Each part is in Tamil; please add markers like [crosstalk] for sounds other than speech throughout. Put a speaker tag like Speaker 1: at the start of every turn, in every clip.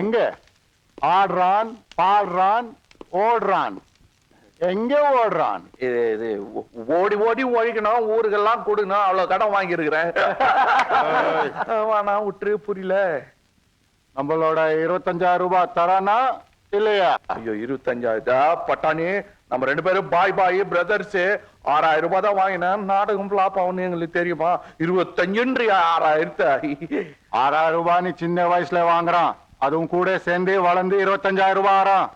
Speaker 1: எங்க? ஆடுறான் பாடுறான் ஓடுறான். எங்க ஓடுறான்?
Speaker 2: இது இது ஓடி ஓடி ஒழிக்கணும் ஊருக்கெல்லாம் கொடுக்கணும் அவ்வளவு கடன் வாங்கி இருக்கிறேன் வேணா [laughs] விட்டுரு புரியல.
Speaker 1: நம்மளோட இருபத்தஞ்சாயிரம் ரூபாய் தரானா இல்லையா?
Speaker 2: ஐயோ இருபத்தஞ்சாயிரம் பட்டாணி. நம்ம ரெண்டு பேரும் பாய் பாய் பிரதர்ஸ் ஆறாயிரம் ரூபாய் தான் வாங்கினேன். நாடகம் ஃபிளாப் ஆகும்னு எங்களுக்கு தெரியுமா? இருபத்தஞ்சுன்ற ஆறாயிரத்து.
Speaker 1: ஆறாயிரம் ரூபாய் நீ சின்ன வயசுல வாங்குறான். அதுவும் கூட சேர்ந்து வளர்ந்து இருபத்தஞ்சாயிரம் ரூபாய் ஆறாம்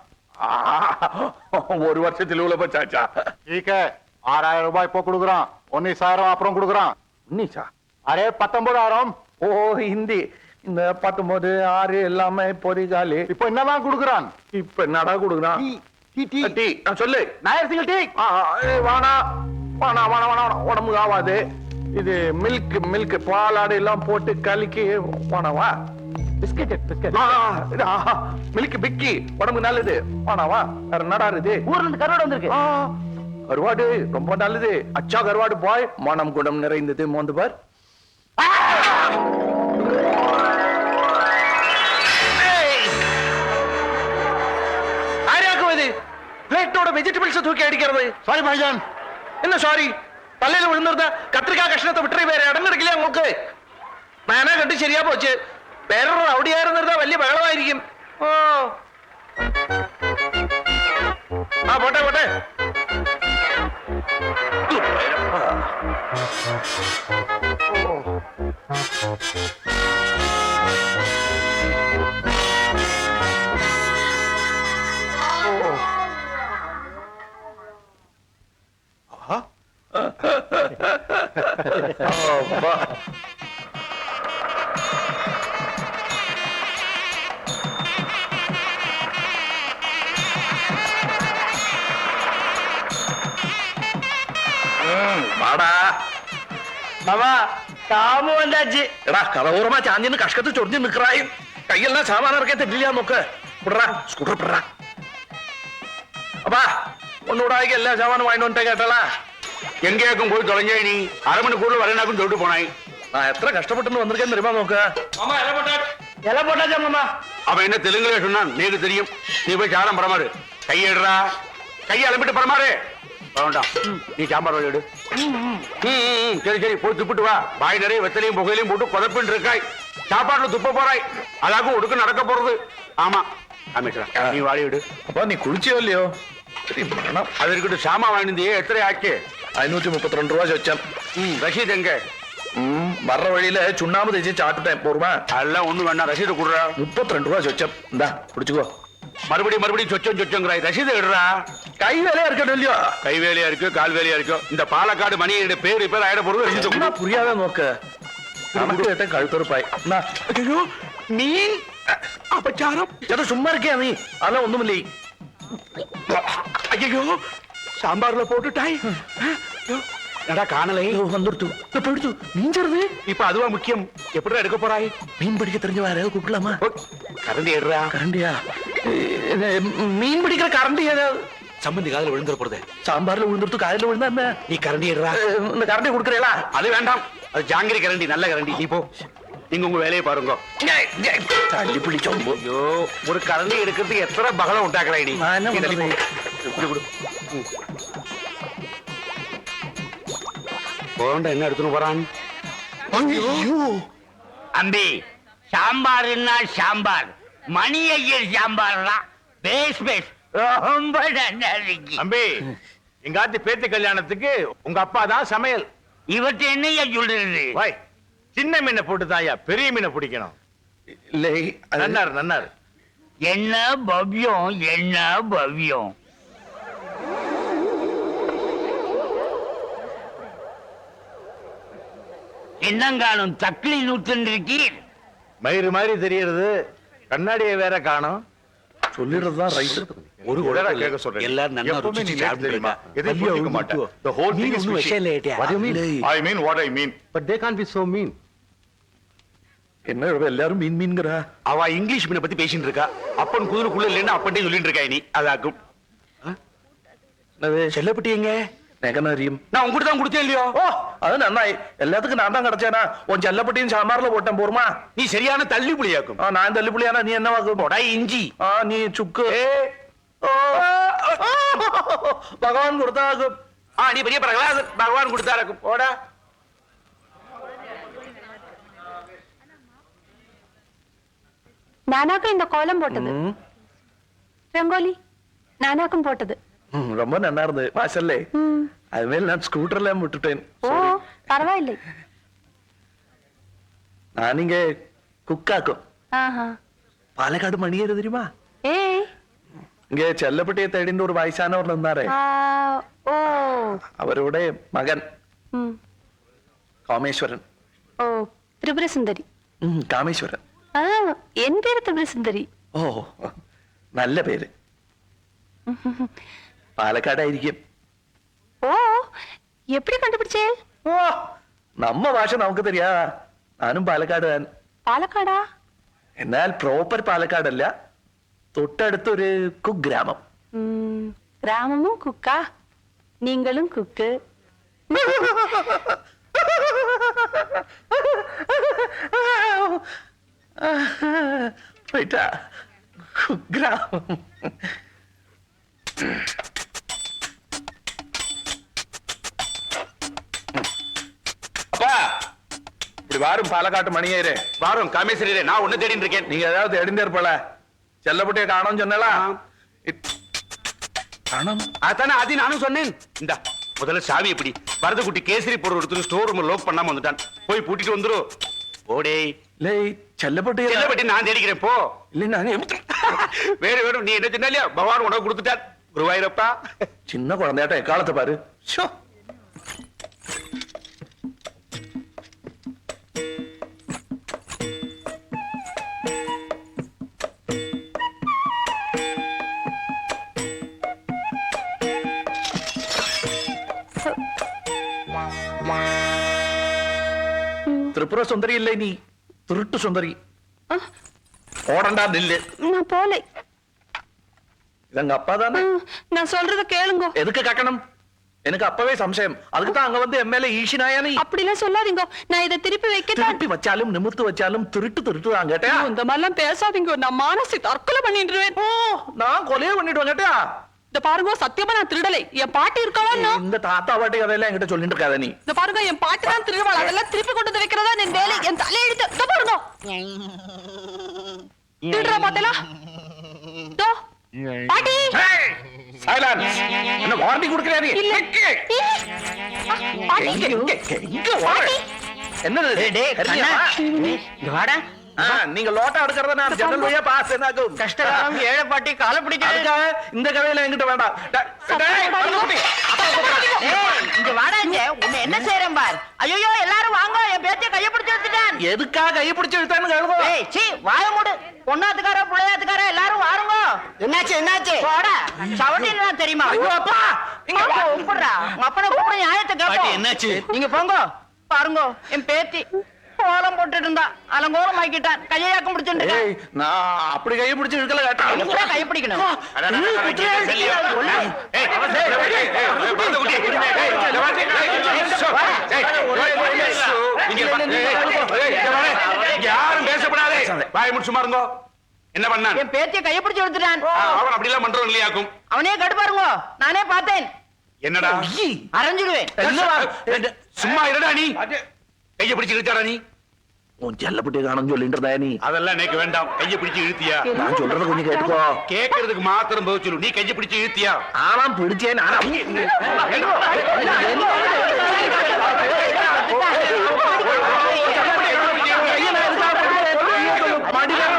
Speaker 2: ஒரு வருஷத்தில் உள்ள போச்சாச்சா
Speaker 1: ஈக்க ஆறாயிரம் ரூபாய் இப்போ கொடுக்குறான். உன்னிசாயிரம் அப்புறம் கொடுக்குறான்.
Speaker 2: உன்னிசா
Speaker 1: அரே பத்தொன்பதாயிரம்.
Speaker 2: ஓ ஹிந்தி இந்த பத்தொன்பது ஆறு எல்லாமே பொறிகாலி
Speaker 1: இப்போ என்னதான் கொடுக்குறான்?
Speaker 2: இப்ப என்னடா கொடுக்குறான் டீ சொல்லு. Nair single tea. வானா வானா வானா வானா உடம்புக்கு ஆகாது இது மில்க் மில்க் பாலாடு எல்லாம் போட்டு கலக்கி போனவா
Speaker 1: பிஸ்கெட் பிஸ்கெட்.
Speaker 2: Milk Bikis. உடம்பு நல்லது. வேணாவா வேற என்னடா இது?
Speaker 3: ஊர்ல இருந்து கருவாடு வந்திருக்கு.
Speaker 2: ஆ, கருவாடு ரொம்ப நல்லது. அச்சா கருவாடு பாய் மனம் குடம் நிறைந்தது. மோந்து பார். பிளேட்டோட வெஜிடபிள்ஸ் தூக்கி அடிக்கிறது.
Speaker 1: சாரி பாய்ஜான்
Speaker 2: என்ன சாரி தலையில விழுந்திருந்தா கத்திரிக்காய் கஷ்டத்தை விட்டு வேற இடம் கிடைக்கலையா உங்களுக்கு? மேனா கண்டு சரியா போச்சு? വേറൊരു റൗഡിയായിരുന്നിരുന്ന വലിയ ബഹളമായിരിക്കും. ഓ. ആ പോട്ടെ പോട്ടെ. Oh. വാടാ
Speaker 3: மாமா காமு வந்தாச்சு
Speaker 2: എടാ കടവൂറമാ ചാഞ്ഞിന് കഷ്കത്ത് ചൊറിഞ്ഞ് നിക്കറായി കൈയെല്ലാം സാമാനം ഇറക്കി തെറ്റില്ല നോക്ക് വിടറാ സ്കൂട്ടർ വിടറാ அப்பா ஒன்னோடாய்க்கு எல்லா சாமானும் வாங்கிட்டு வந்துட்டேன் கேட்டாளா
Speaker 4: எங்கேயாக்கும் போய் தொலைஞ்சா நீ அரை மணிக்குள்ள வரேனாக்கும் சொல்லிட்டு போனாய்
Speaker 2: நான் எத்தனை கஷ்டப்பட்டு வந்திருக்கேன் தெரியுமா நோக்க
Speaker 3: இலை போட்டாச்சா மாமா
Speaker 4: அவன் என்ன தெலுங்குல சொன்னான் நீக்கு தெரியும் நீ போய் சாதம் பரமாறு கையெடுறா கையை அலம்பிட்டு பரமாறு வேண்டாம் நீ சாம்பார் வழி எடு ம், ம், ம், சரி சரி. போய் துப்பிட்டு வா. பாய் நிறைய வெத்தலையும் புகையிலையும் போட்டு கொதப்பின்னு இருக்காய். சாப்பாட்டுல துப்ப போறாய். அதாக்கும் ஒடுக்க நடக்க போறது. ஆமா. அமைச்சரா நீ வாழி விடு.
Speaker 2: அப்பா நீ குளிச்சியோ இல்லையோ? சரி மரணம்
Speaker 4: அது இருக்கட்டும். சாமா வாங்கினது எத்தனை ஆச்சு?
Speaker 2: ஐநூத்தி முப்பத்தி ரெண்டு ரூபா வச்சேன்
Speaker 4: ம் ரசீது எங்க?
Speaker 2: ம், வர்ற வழியில சுண்ணாம்பு தேய்ச்சி சாப்பிட்டேன் போருமா?
Speaker 4: அதெல்லாம் ஒண்ணு வேண்டாம். ரசீது குடுறா.
Speaker 2: முப்பத்தி ரெண்டு ரூபா வச்சேன் இந்தா குடிச்சுக்கோ.
Speaker 4: மறுபடியும் மறுபடியும் சொச்சம் சொச்சங்கிறாய். ரசீது எடுறா.
Speaker 2: கை வேலையா இருக்கட்டும் இல்லையோ
Speaker 4: கை வேலையா இருக்கு கால் வேலையா இருக்கு? இந்த பாலக்காடு மணியோட பேர் பேர் ஆயிட போறது ரசீது.
Speaker 2: புரியாத நோக்க? நமக்கு கழுத்தொருப்பாய்
Speaker 4: மீன் அபச்சாரம்?
Speaker 2: ஏதோ சும்மா இருக்கே நீ? அதெல்லாம் ஒண்ணும் இல்லை.
Speaker 4: ஐயோ சாம்பார்ல போட்டுட்டாய். நடா காணலை?
Speaker 2: வந்துடுத்து. இப்ப போயிடுத்து. நீஞ்சறது?
Speaker 4: இப்ப அதுவா முக்கியம். எப்படி எடுக்க போறாய்?
Speaker 2: மீன் பிடிக்க தெரிஞ்சவா யாராவது கூப்பிடலாமா?
Speaker 4: கரண்டி எடுறா.
Speaker 2: கரண்டியா? மீன் பிடிக்கிற கரண்டி ஏதாவது?
Speaker 4: சம்பந்தி காதுல விழுந்துற போறது
Speaker 2: சாம்பார்ல விழுந்துட்டு காலையில விழுந்தா என்ன?
Speaker 4: நீ கரண்டி எடுறா.
Speaker 2: இந்த கரண்டி கொடுக்குறீங்களா?
Speaker 4: அது வேண்டாம். அது ஜாங்கிரி கரண்டி நல்ல கரண்டி. நீ போ. நீங்க உங்க வேலையை பாருங்க.
Speaker 2: தள்ளி பிடிச்சோம்.
Speaker 4: ஐயோ ஒரு கரண்டி எடுக்கிறதுக்கு எத்தனை பகலம் உண்டாக்குறாய் நீ
Speaker 2: என்ன.
Speaker 4: போண்டா என்ன எடுத்துன்னு போறான்?
Speaker 3: அம்பி சாம்பார்னா சாம்பார். மணி ஐயர் சாம்பார்லாம் பேஸ் பேஸ். ரொம்ப நல்லா இருக்கு
Speaker 4: அம்பி எங்காத்து பேத்து கல்யாணத்துக்கு உங்க அப்பா தான் சமையல்.
Speaker 3: இவற்றை என்னையா சொல்றது?
Speaker 4: வை சின்ன மீனை போட்டு தாயா பெரிய மீனை பிடிக்கணும்.
Speaker 2: இல்லை
Speaker 4: நன்னார் நன்னார்.
Speaker 3: என்ன பவ்யம் என்ன பவ்யம்? என்னங்காணும் தக்களி நூற்றுருக்கீர்
Speaker 4: மயிறு மாதிரி தெரியறது. கண்ணாடியை வேற காணும்
Speaker 2: சொல்லிடுறதுதான் ரைட்
Speaker 4: ஒரு உடனே கேட்க சொல்றேன்
Speaker 5: எல்லாரும் நன்னா
Speaker 4: எப்பவுமே நீ
Speaker 5: ருசிச்சு
Speaker 4: late
Speaker 5: சாப்பிடுங்க.
Speaker 4: தெரியுமா? எதையும்
Speaker 5: மல்லிகை
Speaker 4: புரிஞ்சுக்க மாட்டேன்.
Speaker 5: உளுந்து
Speaker 4: The whole thing
Speaker 5: mean
Speaker 4: is
Speaker 5: ஒண்ணும்
Speaker 4: fishy.
Speaker 5: விஷயம் இல்லையா?
Speaker 4: What do you mean?
Speaker 2: இல்லை.
Speaker 4: I mean what I mean.
Speaker 5: But they can't be so mean.
Speaker 2: என்ன எல்லாரும் மீன் மீன்கிறா
Speaker 4: அவ இங்கிலீஷ் மீனை பத்தி பேசிட்டு இருக்கா அப்பன் குதிரைக்குள்ள இல்லைன்னு அப்பன்ட்டே சொல்லிட்டு இருக்கா நீ அதாக்கும் செல்லப்பட்டி எங்க എങ്ങനറിയും ഞാൻ ഉങ്കൂടി
Speaker 2: താൻ കൊടുത്തില്ലയോ ഓ അത് നന്നായി എല്ലാത്തിനും നാന്താൻ കിടച്ചേനാ ഓൻ ചെല്ലപ്പെട്ടിയും സാമ്പാറിലെ പൊട്ടൻ
Speaker 4: പൂർമ്മ നീ ശരിയാണ് തള്ളിപ്പുളിയാക്കും
Speaker 2: ആ ഞാൻ തള്ളിപ്പുളിയാണ് നീ എന്നെ വാക്കും
Speaker 4: പൊടാ ഇഞ്ചി
Speaker 2: ആ നീ ചുക്ക് ഭഗവാൻ കൊടുത്താക്കും
Speaker 4: ആ നീ വലിയ പ്രഹ്ലാദൻ ഭഗവാൻ കൊടുത്താലാക്കും ഓടാ
Speaker 5: நானாக்கும் இந்த கோலம் போட்டது ரங்கோலி நானாக்கும் போட்டது
Speaker 2: ரொம்ப நல்லா இருந்தது மாசல்லே
Speaker 5: ம்.
Speaker 2: அதுமேல் நான் ஸ்கூட்டர்லாம் விட்டுட்டேன்
Speaker 5: ஓ பரவாயில்லை
Speaker 2: நான் இங்க குக்காக்கும்
Speaker 5: ஆஹா
Speaker 2: പാലക്കാട് മണിയേര് தெரியுமா
Speaker 5: ஏய்
Speaker 2: இங்க செல்லப்பட்டியை தேடின்ற ஒரு வயசானவர் இருந்தாரே
Speaker 5: ஆ, ஓ
Speaker 2: அவரோட மகன்
Speaker 5: ம்
Speaker 2: காமேஸ்வரன்
Speaker 5: ஓ திரிபுர சுந்தரி
Speaker 2: ம், காமேஸ்வரன்
Speaker 5: ஆ என் பேரு திரிபுர சுந்தரி
Speaker 2: ഓ നല്ല പേര് പാലക്കാടായിരിക്കും
Speaker 5: ஓ எப்படி கண்டுபிடிச்சே
Speaker 2: ഓ നമ്മ ഭാഷ നമുക്ക് തരിയാ ഞാനും പാലക്കാട് താൻ
Speaker 5: പാലക്കാടാ
Speaker 2: എന്നാൽ പ്രോപ്പർ പാലക്കാടല്ല തൊട്ടടുത്തൊരു കുഗ്രാമം
Speaker 5: ம், கிராமமும் குக்கா நீங்களும் குக்கு
Speaker 2: പോയിട്ടാ കുഗ്രാമം வாரும் பாலக்காட்டு மணியேரு
Speaker 4: வாரம் காமேஸ்வரரே நான் ஒண்ணு தேடிட்டு இருக்கேன்.
Speaker 2: நீங்க ஏதாவது தேடிண்டே இருப்பல செல்லப்பட்டிய காணோம் சொன்னல? காணோம்.
Speaker 4: அதானே அது நானும் சொன்னேன். இந்த முதல்ல சாவி எப்படி வரதுக்குட்டி கேசரி பொருள் எடுத்து ஸ்டோர் ரூம் லோக் பண்ணாம வந்துட்டான். போய் பூட்டிட்டு வந்துரும் ஓடே
Speaker 2: இல்லை செல்லப்பட்டிய
Speaker 4: செல்லப்பட்டி நான் தேடிக்கிறேன் போ.
Speaker 2: இல்லை நான் [laughs]
Speaker 4: வேறு வேணும். நீ என்ன சொன்ன இல்லையா பகவான் உனக்கு கொடுத்துட்டார் குருவாயிரப்பா.
Speaker 2: சின்ன குழந்தையாட்ட எக்காலத்தை பாரு. ஷோ. சுந்தரி இல்லை நீ. திருட்டு சுந்தரி.
Speaker 5: ஆ,
Speaker 2: ஓடண்டா நில்லு.
Speaker 5: நான் போலை.
Speaker 2: அப்பா தானே?
Speaker 5: நான் சொல்றத கேளுங்க.
Speaker 2: எதுக்கு கக்கணும்? எனக்கு அப்பவே சம்சயம். அதுக்கு தான் அங்க வந்து எம்எல்ஏ ஈஷினாயானி
Speaker 5: அப்படிலாம் சொல்லாதீங்க. நான் இதை திருப்பி வைக்கத்தான்
Speaker 2: திருப்பி வச்சாலும் நிமிர்த்து வச்சாலும் திருட்டு திருட்டு தான் கேட்டா
Speaker 5: இந்த மாதிரிலாம் பேசாதீங்க. நான் மானசி தற்கொலை பண்ணிடுவேன்.
Speaker 2: ஓ நான் கொலையே பண்ணிடுவேன் கேட்டா
Speaker 5: இந்த பாருங்க சத்தியமா நான் திருடலை. என் பாட்டி இருக்காளா
Speaker 2: இந்த தாத்தா பாட்டி கதையெல்லாம் என்கிட்ட சொல்லிட்டு இருக்காத நீ.
Speaker 5: இந்த பாருங்க என் பாட்டி தான் திருடுவாள். அதெல்லாம் திருப்பி கொண்டு வந்து வைக்கிறதா என் வேலை? என் தலையெழுத்து இந்த பாருங்க. திருடுறா பாத்தலா தோ பாட்டி.
Speaker 2: சைலன்ஸ் என்ன வார்னிங் கொடுக்கறியா நீ?
Speaker 5: இல்ல. பாட்டி.
Speaker 2: எங்க, எங்க, எங்க ஓடுற? என்னது? இது? தெரியுமா? ஆ, நீங்க லோட்டா எடுக்கிறத நான் ஜன்னல் வழியா பாஸ் என்னாகும்
Speaker 3: கஷ்டகாலம் ஏழை பாட்டி காலை
Speaker 2: அதுக்காக இந்த கதையில என்கிட்ட வேண்டாம்.
Speaker 6: இங்க வாடாங்க உன்னை என்ன செய்யறேன் பார்? ஐயோ எல்லாரும் வாங்க. என் பேச்ச கைய பிடிச்சு வச்சுட்டான்
Speaker 2: எதுக்காக கையை பிடிச்சு இழுத்தான்னு கேளுங்க.
Speaker 6: ஏய் சீ வாய மூடு. பொண்ணாத்துக்கார புள்ளையாத்துக்கார எல்லாரும் வாருங்க. என்னாச்சு என்னாச்சு? போடா. சவட்டினா தெரியுமா?
Speaker 2: ஐயோ, அப்பா, இங்க வா.
Speaker 6: கூப்பிடுறா உங்க அப்பனை கூப்பிட நியாயத்தை கேட்போம்.
Speaker 4: என்னாச்சு?
Speaker 6: நீங்க போங்க. பாருங்க என் பேத்தி. கோலம் போட்டுட்டு இருந்தா அலங்கோலம் ஆக்கிட்டான் கையாக்கம் பிடிச்சிட்டு
Speaker 2: நான் அப்படி கையை பிடிச்சு இழுக்கல கேட்டா
Speaker 6: கை பிடிக்கணும்
Speaker 4: யாரும் பேசப்படாதே வாய் முடிச்சு மாறுங்க என்ன பண்ணான்
Speaker 6: என் பேத்திய கைய பிடிச்சு எடுத்துட்டான்
Speaker 4: அவன் அப்படி எல்லாம் பண்றோம் இல்லையாக்கும்
Speaker 6: அவனே கடுப்பாருங்க நானே பார்த்தேன்
Speaker 4: என்னடா
Speaker 6: அரைஞ்சிடுவேன்
Speaker 4: சும்மா இருடா நீ கைய பிடிச்சு இழுத்தாடா நீ
Speaker 2: உன் செல்லப்பட்டிய காணும் சொல்லிட்டு இருந்தா நீ
Speaker 4: அதெல்லாம் எனக்கு வேண்டாம் கைய பிடிச்சு இழுத்தியா
Speaker 2: நான் சொல்றத கொஞ்சம் கேட்டுக்கோ
Speaker 4: கேக்குறதுக்கு மாத்திரம் பதில் சொல்லு நீ கைய பிடிச்சு இழுத்தியா
Speaker 2: ஆனா பிடிச்சேன் ஆனா மடிதான்